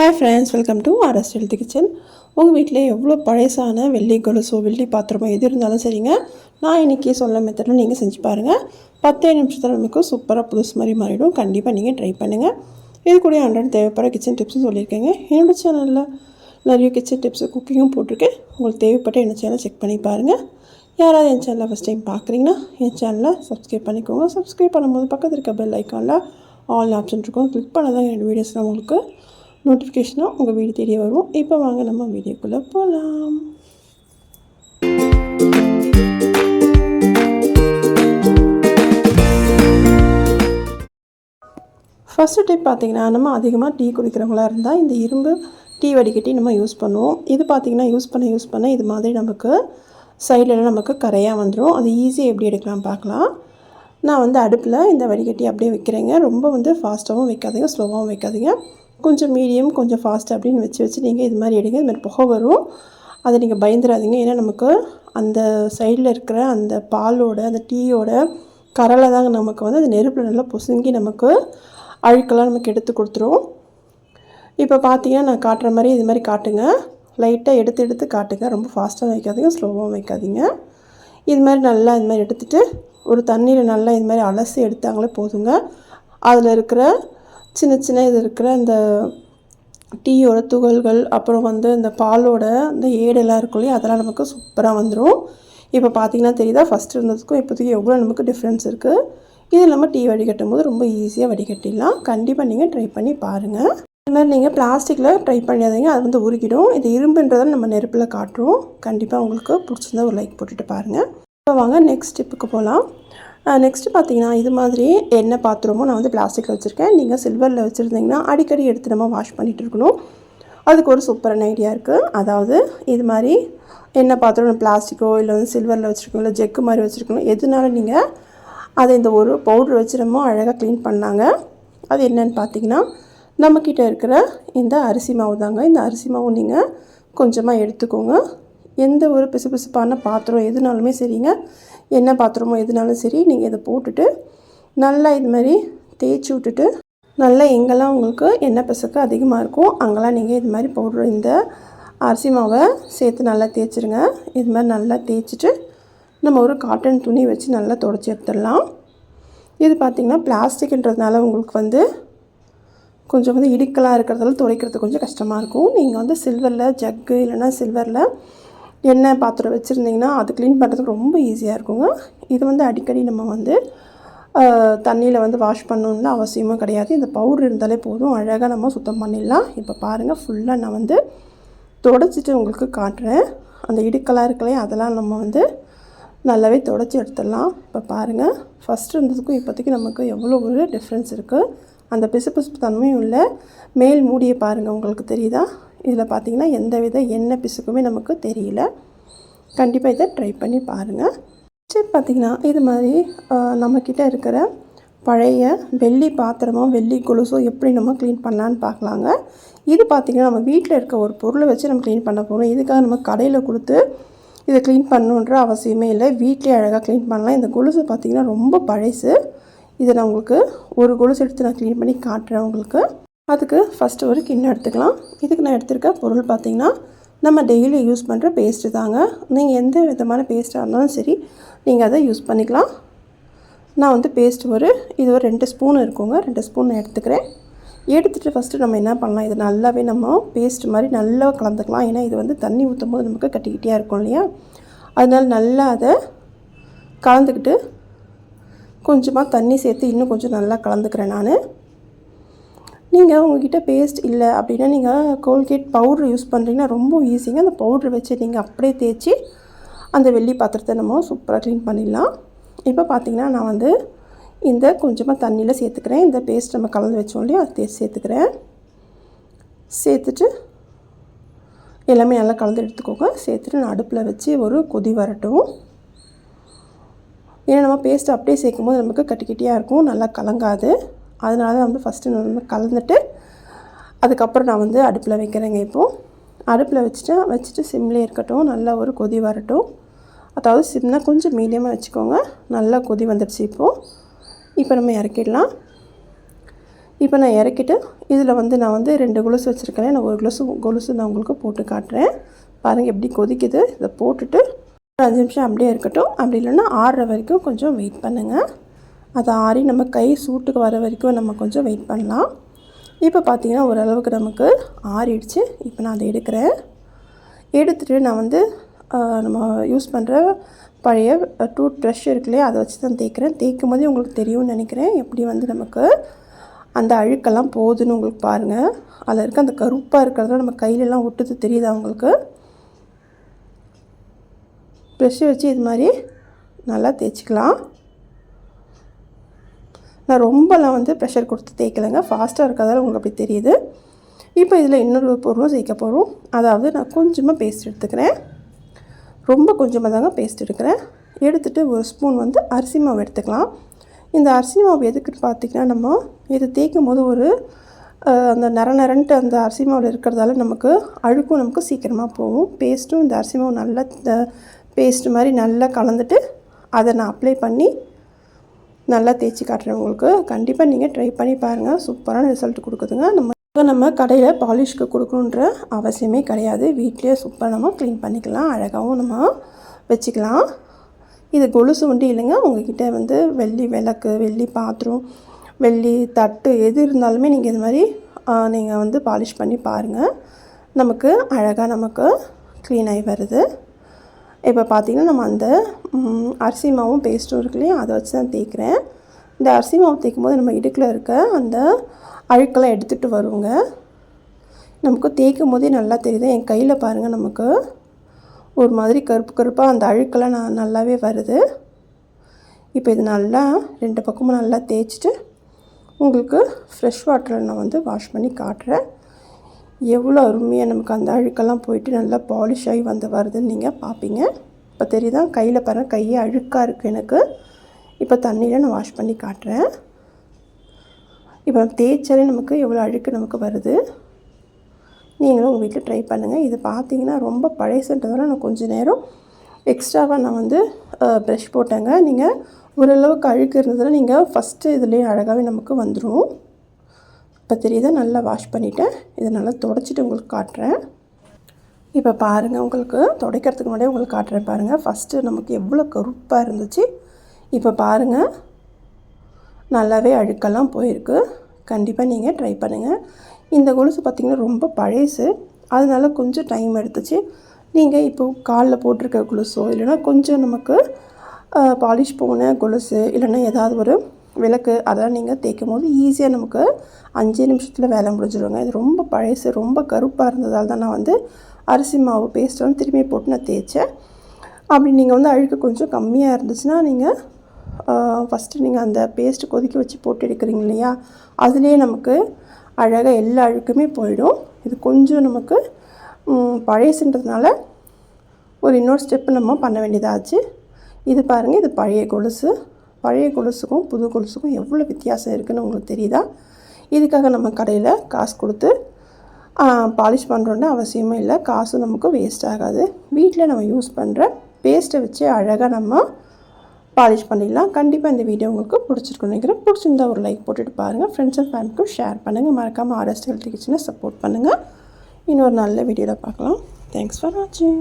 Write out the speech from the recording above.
Hi friends welcome to RS health kitchen உங்கள் வீட்டில் எவ்வளோ பழசான வெள்ளி கொலுசோ வெள்ளி பாத்திரமோ எது இருந்தாலும் சரிங்க. நான் இன்றைக்கி சொல்ல மெத்தடில் நீங்கள் செஞ்சு பாருங்கள் பத்தே நிமிஷத்தில் நமக்கு சூப்பராக புதுசு மாதிரி மாறிடும். கண்டிப்பாக நீங்கள் ட்ரை பண்ணுங்கள் இது கூட அன்றாட தேவைப்படுற கிச்சன் டிப்ஸும் சொல்லியிருக்கேங்க. என்னோடய சேனலில் நிறைய கிச்சன் டிப்ஸு குக்கிங்கும் போட்டிருக்கேன். உங்களுக்கு தேவைப்பட்ட என்ன சேனலை செக் பண்ணி பாருங்கள் யாராவது என் சேனலை ஃபஸ்ட் டைம் பார்க்குறீங்கன்னா என் சேனலை சப்ஸ்கிரைப் பண்ணிக்கோங்க. சப்ஸ்கிரைப் பண்ணும்போது பக்கத்தில் இருக்க பெல் ஐக்கானில் ஆல் ஆப்ஷன் இருக்கும். கிளிக் பண்ணாதான் என்னோடய வீடியோஸ்லாம் உங்களுக்கு நோட்டிஃபிகேஷனாக உங்கள் வீடு தெரிய வரும். இப்போ வாங்க நம்ம வீடியோக்குள்ளே போகலாம் ஃபஸ்ட்டு டிப் பார்த்திங்கன்னா நம்ம அதிகமாக டீ குடிக்கிறவங்களா இருந்தால் இந்த இரும்பு டீ வடிகட்டி நம்ம யூஸ் பண்ணுவோம். இது பார்த்திங்கன்னா யூஸ் பண்ண யூஸ் பண்ண இது மாதிரி நமக்கு சைடில் நமக்கு கரையாக வந்துடும் அது ஈஸியாக எப்படி எடுக்கலாம் பார்க்கலாம் நான் வந்து அடுப்பில் இந்த வடிகட்டி அப்படியே வைக்கிறேங்க. ரொம்ப வந்து ஃபாஸ்ட்டாகவும் வைக்காதீங்க ஸ்லோவாகவும் வைக்காதீங்க. கொஞ்சம் மீடியம் கொஞ்சம் ஃபாஸ்ட் அப்படின்னு வச்சு வச்சு நீங்கள் இது மாதிரி எடுங்க. இது மாதிரி புகை வரும். அதை நீங்கள் பயந்துடாதீங்க. ஏன்னா நமக்கு அந்த சைடில் இருக்கிற அந்த பாலோட அந்த டீயோட கரலை தாங்க நமக்கு வந்து அந்த நெருப்பில் நல்லா பொசுங்கி நமக்கு அழுக்கெல்லாம் நமக்கு எடுத்து கொடுத்துரும். இப்போ பார்த்தீங்கன்னா நான் காட்டுற மாதிரி இது மாதிரி காட்டுங்க. லைட்டாக எடுத்து எடுத்து காட்டுங்க. ரொம்ப ஃபாஸ்ட்டாக வைக்காதீங்க. ஸ்லோவாகவும் வைக்காதீங்க. இது மாதிரி நல்லா இது மாதிரி எடுத்துகிட்டு ஒரு தண்ணியில் நல்லா இது மாதிரி அலசி எடுத்தாங்களே போதுங்க. அதில் இருக்கிற சின்ன சின்ன இது இருக்கிற அந்த டீயோட துகள்கள் அப்புறம் வந்து இந்த பாலோட அந்த ஏடெல்லாம் இருக்கும் இல்லையா அதெல்லாம் நமக்கு சூப்பராக வந்துடும் இப்போ பார்த்தீங்கன்னா தெரியுதா? ஃபஸ்ட்டு இருந்ததுக்கும் இப்போதைக்கு எவ்வளோ நமக்கு டிஃப்ரென்ஸ் இருக்குது இது இல்லாமல் டீ வடிகட்டும் போது ரொம்ப ஈஸியாக வடிகட்டிடலாம் கண்டிப்பாக நீங்கள் ட்ரை பண்ணி பாருங்கள் இது மாதிரி நீங்கள் பிளாஸ்டிக்கில் ட்ரை பண்ணியாதீங்க அது வந்து உருகிடும். இது இரும்புன்றதை நம்ம நெருப்பில் காட்டுறோம். கண்டிப்பாக உங்களுக்கு பிடிச்சிருந்தா ஒரு லைக் போட்டுட்டு பாருங்கள் இப்போ வாங்க நெக்ஸ்ட் டிப்புக்கு போகலாம் நெக்ஸ்ட்டு பார்த்தீங்கன்னா இது மாதிரி என்ன பாத்திரமோ நான் வந்து பிளாஸ்டிக்கில் வச்சுருக்கேன். நீங்கள் சில்வரில் வச்சுருந்தீங்கன்னா அடிக்கடி எடுத்து நம்ம வாஷ் பண்ணிகிட்டு இருக்கணும். அதுக்கு ஒரு சூப்பரான ஐடியா இருக்குது அதாவது இது மாதிரி என்ன பாத்திரம் பிளாஸ்டிக்கோ இல்லை வந்து சில்வரில் வச்சுருக்கோம் இல்லை ஜெக்கு மாதிரி வச்சுருக்கணும். எதுனாலும் நீங்கள் அதை இந்த ஒரு பவுட்ரு வச்சு நம்ம அழகாக க்ளீன் பண்ணாங்க. அது என்னன்னு பார்த்தீங்கன்னா நம்மக்கிட்ட இருக்கிற இந்த அரிசி மாவு தாங்க. இந்த அரிசி மாவு நீங்கள் கொஞ்சமாக எடுத்துக்கோங்க. எந்த ஒரு பிசுபிசுப்பான பாத்திரம் எதுனாலுமே சரிங்க. என்ன பாத்திரமோ எதுனாலும் சரி நீங்கள் இதை போட்டுட்டு நல்லா இது மாதிரி தேய்ச்சி விட்டுட்டு நல்லா எங்கெல்லாம் உங்களுக்கு எண்ணெய் பிசக்கு அதிகமாக இருக்கும் அங்கெல்லாம் நீங்கள் இது மாதிரி போடுற இந்த அரிசி மாவை சேர்த்து நல்லா தேய்ச்சிருங்க. இது மாதிரி நல்லா தேய்ச்சிட்டு நம்ம ஒரு காட்டன் துணி வச்சு நல்லா தொடச்சி எடுத்துடலாம். இது பார்த்திங்கன்னா பிளாஸ்டிக்ன்றதுனால உங்களுக்கு வந்து கொஞ்சம் வந்து இடுக்கலாக இருக்கிறதால துடைக்கிறது கொஞ்சம் கஷ்டமாக இருக்கும். நீங்கள் வந்து சில்வரில் ஜக்கு இல்லைன்னா சில்வரில் எண்ணெய் பாத்திரம் வச்சுருந்திங்கன்னா அது க்ளீன் பண்ணுறதுக்கு ரொம்ப ஈஸியாக இருக்குங்க. இது வந்து அடிக்கடி நம்ம வந்து தண்ணியில் வந்து வாஷ் பண்ணணுன்னு அவசியமும் கிடையாது. இந்த பவுடர் இருந்தாலே போதும். அழகாக நம்ம சுத்தம் பண்ணிடலாம். இப்போ பாருங்கள் ஃபுல்லாக நான் வந்து தொடச்சிட்டு உங்களுக்கு காட்டுறேன். அந்த இடுக்கெல்லாம் இருக்கலையே அதெல்லாம் நம்ம வந்து நல்லாவே தொடச்சி எடுத்துடலாம். இப்போ பாருங்கள் ஃபஸ்ட்டு இருந்ததுக்கும் இப்போதைக்கு நமக்கு எவ்வளோ ஒரு டிஃப்ரென்ஸ் இருக்குது அந்த பிசு பிசுப்பு தன்மையும் இல்லை. மேல் மூடியை பாருங்கள் உங்களுக்கு தெரியுதா? இதில் பார்த்திங்கன்னா எந்த வித எண்ணெய் பிசுக்குமே நமக்கு தெரியல. கண்டிப்பாக இதை ட்ரை பண்ணி பாருங்கள் சரி பார்த்திங்கன்னா இது மாதிரி நம்மக்கிட்ட இருக்கிற பழைய வெள்ளி பாத்திரமோ வெள்ளி கொலுசோ எப்படி நம்ம க்ளீன் பண்ணலான்னு பார்க்கலாங்க. இது பார்த்திங்கன்னா நம்ம வீட்டில் இருக்க ஒரு பொருளை வச்சு நம்ம க்ளீன் பண்ண போகிறோம் இதுக்காக நம்ம கடையில் கொடுத்து இதை க்ளீன் பண்ணணுன்ற அவசியமே இல்லை. வீட்டிலே அழகாக க்ளீன் பண்ணலாம். இந்த கொலுசு பார்த்திங்கன்னா ரொம்ப பழசு. இதை நான் உங்களுக்கு ஒரு கொலுசு எடுத்து நான் க்ளீன் பண்ணி காட்டுறேன் உங்களுக்கு. அதுக்கு ஃபஸ்ட்டு ஒரு கிண்ணம் எடுத்துக்கலாம். இதுக்கு நான் எடுத்திருக்க பொருள் பார்த்திங்கன்னா நம்ம டெய்லி யூஸ் பண்ணுற பேஸ்ட்டு தாங்க. நீங்கள் எந்த விதமான பேஸ்ட்டாக இருந்தாலும் சரி நீங்கள் அதை யூஸ் பண்ணிக்கலாம். நான் வந்து பேஸ்ட் ஒரு இது ஒரு ரெண்டு ஸ்பூன் இருக்குங்க. ரெண்டு ஸ்பூன் நான் எடுத்துக்கிறேன். எடுத்துகிட்டு ஃபஸ்ட்டு நம்ம என்ன பண்ணலாம்? இது நல்லாவே நம்ம பேஸ்ட் மாதிரி நல்லா கலந்துக்கலாம். ஏன்னா இது வந்து தண்ணி ஊற்றும் போது நமக்கு கட்டிக்கிட்டே இருக்கும் இல்லையா? அதனால் நல்லா அதை கலந்துக்கிட்டு கொஞ்சமாக தண்ணி சேர்த்து இன்னும் கொஞ்சம் நல்லா கலந்துக்கிறேன் நான். நீங்கள் உங்ககிட்ட பேஸ்ட் இல்லை அப்படின்னா நீங்கள் கோல்கேட் பவுட்ரு யூஸ் பண்ணுறீங்கன்னா ரொம்ப ஈஸிங்க அந்த பவுட்ரு வச்சு நீங்கள் அப்படியே தேய்ச்சி அந்த வெள்ளி பாத்திரத்தை நம்ம சூப்பராக க்ளீன் பண்ணிடலாம். இப்போ பார்த்திங்கன்னா நான் வந்து இந்த கொஞ்சமாக தண்ணியில் சேர்த்துக்கிறேன். இந்த பேஸ்ட் நம்ம கலந்து வச்சோம் இல்லையா அதை சேர்த்துக்கிறேன். சேர்த்துட்டு எல்லாமே நல்லா கலந்து எடுத்துக்கோங்க. சேர்த்துட்டு நான் அடுப்பில் வச்சு ஒரு கொதி வரட்டும். ஏன்னா நம்ம பேஸ்ட் அப்படியே சேர்க்கும் போது நமக்கு கட்டிக்கட்டியாக இருக்கும். நல்லா கலங்காது. அதனால தான் வந்து ஃபஸ்ட்டு நான் கலந்துட்டு அதுக்கப்புறம் நான் வந்து அடுப்பில் வைக்கிறேங்க இப்போது அடுப்பில் வச்சுட்டேன் வச்சுட்டு சிம்லேயே இருக்கட்டும் நல்லா ஒரு கொதி வரட்டும். அதாவது சிம்னா கொஞ்சம் மீடியமாக வச்சுக்கோங்க நல்லா கொதி வந்துடுச்சு இப்போது இப்போ நம்ம இறக்கிடலாம். இப்போ நான் இறக்கிட்டு இதில் வந்து நான் வந்து ரெண்டு கொலுசு வச்சுருக்கிறேன் நான் ஒரு கொலுசு கொலுசு நான் உங்களுக்கு போட்டு காட்டுறேன். பாருங்கள் எப்படி கொதிக்குது. இதை போட்டுட்டு ஒரு அஞ்சு நிமிஷம் அப்படியே இருக்கட்டும். அப்படி இல்லைன்னா ஆறுற வரைக்கும் கொஞ்சம் வெயிட் பண்ணுங்கள் அது ஆறி நம்ம கை சூட்டுக்கு வர வரைக்கும் நம்ம கொஞ்சம் வெயிட் பண்ணலாம். இப்போ பார்த்தீங்கன்னா ஓரளவுக்கு நமக்கு ஆறிடுச்சு. இப்போ நான் அதை எடுக்கிறேன். எடுத்துகிட்டு நான் வந்து நம்ம யூஸ் பண்ணுற பழைய டூத் ப்ரஷ் இருக்குல்லையே அதை வச்சு தான் தேய்க்கிறேன். தேய்க்கும் போதே உங்களுக்கு தெரியும்னு நினைக்கிறேன். எப்படி வந்து நமக்கு அந்த அழுக்கெல்லாம் போகுதுன்னு உங்களுக்கு பாருங்கள் அதில் இருக்க அந்த கருப்பாக இருக்கிறதுல நம்ம கையிலலாம் ஒட்டுது தெரியுதா உங்களுக்கு? ப்ரெஷ்ஷை வச்சு இது மாதிரி நல்லா தேய்ச்சிக்கலாம். நான் ரொம்பலாம் வந்து ப்ரெஷர் கொடுத்து தேய்க்கலைங்க. ஃபாஸ்ட்டாக இருக்கிறதால உங்களுக்கு அப்படி தெரியுது. இப்போ இதில் இன்னொரு பொருளும் சேர்க்க போகிறோம் அதாவது நான் கொஞ்சமாக பேஸ்ட் எடுத்துக்கிறேன். ரொம்ப கொஞ்சமாக தாங்க பேஸ்ட் எடுக்கிறேன். எடுத்துகிட்டு ஒரு ஸ்பூன் வந்து அரிசி மாவு எடுத்துக்கலாம். இந்த அரிசி மாவு எதுக்குன்னு பார்த்திங்கன்னா நம்ம இதை தேய்க்கும் போது ஒரு அந்த நர நரன்ட்டு அந்த அரிசி மாவில் இருக்கிறதால நமக்கு அழுக்கும் நமக்கு சீக்கிரமாக போகும். பேஸ்ட்டும் இந்த அரிசி மாவு நல்லா பேஸ்ட் மாதிரி நல்லா கலந்துட்டு அதை நான் அப்ளை பண்ணி நல்லா தேய்ச்சி காட்டுறவங்களுக்கு கண்டிப்பாக நீங்கள் ட்ரை பண்ணி பாருங்கள் சூப்பரான ரிசல்ட் கொடுக்குதுங்க. நம்ம இப்போ நம்ம கடையில் பாலிஷ்க்கு கொடுக்கணுன்ற அவசியமே கிடையாது. வீட்டிலே சூப்பராக நம்ம க்ளீன் பண்ணிக்கலாம். அழகாகவும் நம்ம வச்சுக்கலாம். இது கொலுசு உண்டி இல்லைங்க. உங்ககிட்ட வந்து வெள்ளி விளக்கு வெள்ளி பாத்திரம் வெள்ளி தட்டு எது இருந்தாலுமே நீங்கள் இது மாதிரி நீங்கள் வந்து பாலிஷ் பண்ணி பாருங்கள் நமக்கு அழகாக நமக்கு க்ளீன் ஆகி வருது. இப்போ பார்த்திங்கன்னா நம்ம அந்த அரிசி மாவும் பேஸ்ட்டும் இருக்கு இல்லையா அதை வச்சு தான் தேய்க்கிறேன். இந்த அரிசி மாவு தேய்க்கும் போது நம்ம இடுக்கில் இருக்க அந்த அழுக்கெல்லாம் எடுத்துகிட்டு வருவோங்க. நமக்கு தேய்க்கும் போதே நல்லா தெரியுது. என் கையில் பாருங்கள் நமக்கு ஒரு மாதிரி கருப்பு கருப்பாக அந்த அழுக்கெல்லாம் நான் நல்லாவே வருது. இப்போ இது நல்லா ரெண்டு பக்கமும் நல்லா தேய்ச்சிட்டு உங்களுக்கு ஃப்ரெஷ் வாட்டரில் நான் வந்து வாஷ் பண்ணி காட்டுறேன். எவ்வளோ அருமையாக நமக்கு அந்த அழுக்கெல்லாம் போயிட்டு நல்லா பாலிஷ் ஆகி வந்து வருதுன்னு நீங்கள் பார்ப்பீங்க இப்போ தெரியுதா? கையில் பாருங்கள் கையே அழுக்காக இருக்குது எனக்கு. இப்போ தண்ணியில் நான் வாஷ் பண்ணி காட்டுறேன். இப்போ நம்ம தேய்ச்சாலே நமக்கு எவ்வளோ அழுக்கு நமக்கு வருது. நீங்களும் உங்கள் வீட்டில் ட்ரை பண்ணுங்கள் இது பார்த்தீங்கன்னா ரொம்ப பழையசுன்றதால நான் கொஞ்சம் நேரம் எக்ஸ்ட்ராவாக நான் வந்து ப்ரெஷ் போட்டேங்க. நீங்கள் ஓரளவுக்கு அழுக்கு இருந்ததில் நீங்கள் ஃபஸ்ட்டு இதுலேயே அழகாகவே நமக்கு வந்துடும் இப்போ தெரியுதா? நல்லா வாஷ் பண்ணிவிட்டேன் இதை நல்லா தொடச்சிட்டு உங்களுக்கு காட்டுறேன். இப்போ பாருங்கள் உங்களுக்கு துடைக்கிறதுக்கு முன்னாடியே உங்களுக்கு காட்டுறேன் பாருங்கள் ஃபஸ்ட்டு நமக்கு எவ்வளோ கருப்பாக இருந்துச்சு. இப்போ பாருங்கள் நல்லாவே அழுக்கெல்லாம் போயிருக்கு. கண்டிப்பாக நீங்கள் ட்ரை பண்ணுங்கள் இந்த கொலுசு பார்த்திங்கன்னா ரொம்ப பழசு. அதனால கொஞ்சம் டைம் எடுத்துச்சு. நீங்கள் இப்போ காலில் போட்டிருக்க கொலுசோ இல்லைன்னா கொஞ்சம் நமக்கு பாலிஷ் போன கொலுசு இல்லைன்னா ஏதாவது ஒரு விளக்கு அதெல்லாம் நீங்கள் தேய்க்கும் போது ஈஸியாக நமக்கு அஞ்சே நிமிஷத்தில் வேலை முடிஞ்சிடுவாங்க இது ரொம்ப பழசு ரொம்ப கருப்பாக இருந்ததால் தான் நான் வந்து அரிசி மாவு பேஸ்ட் வந்து திரும்பி போட்டு நான் தேய்ச்சேன். அப்படி நீங்கள் வந்து அழுக்கு கொஞ்சம் கம்மியாக இருந்துச்சுன்னா நீங்கள் ஃபஸ்ட்டு நீங்கள் அந்த பேஸ்ட்டு கொதிக்க வச்சு போட்டு எடுக்கிறீங்க இல்லையா? அதுலேயே நமக்கு அழகாக எல்லா அழுக்குமே போயிடும். இது கொஞ்சம் நமக்கு பழையசுன்றதுனால ஒரு இன்னொரு ஸ்டெப்பு நம்ம பண்ண வேண்டியதாச்சு. இது பாருங்கள் இது பழைய கொலுசு. பழைய கொலுசுக்கும் புது கொலுசுக்கும் எவ்வளோ வித்தியாசம் இருக்குதுன்னு உங்களுக்கு தெரியுதா? இதுக்காக நம்ம கடையில் காசு கொடுத்து பாலிஷ் பண்ணுறோன்னு அவசியமே இல்லை. காசும் நமக்கு வேஸ்ட் ஆகாது. வீட்டில் நம்ம யூஸ் பண்ணுற பேஸ்ட்டை வச்சு அழகாக நம்ம பாலிஷ் பண்ணிடலாம். கண்டிப்பாக இந்த வீடியோ உங்களுக்கு பிடிச்சிருக்குன்னு நினைக்கிறேன். பிடிச்சிருந்தா ஒரு லைக் போட்டுட்டு பாருங்கள் ஃப்ரெண்ட்ஸ் அண்ட் ஃபேமிலிக்கும் ஷேர் பண்ணுங்கள் மறக்காமல் ஆர்எஸ்ட் ஹெல்த் கிச்சனை சப்போர்ட் பண்ணுங்கள் இன்னொரு நல்ல வீடியோவில் பார்க்கலாம். தேங்க்ஸ் ஃபார் வாட்சிங்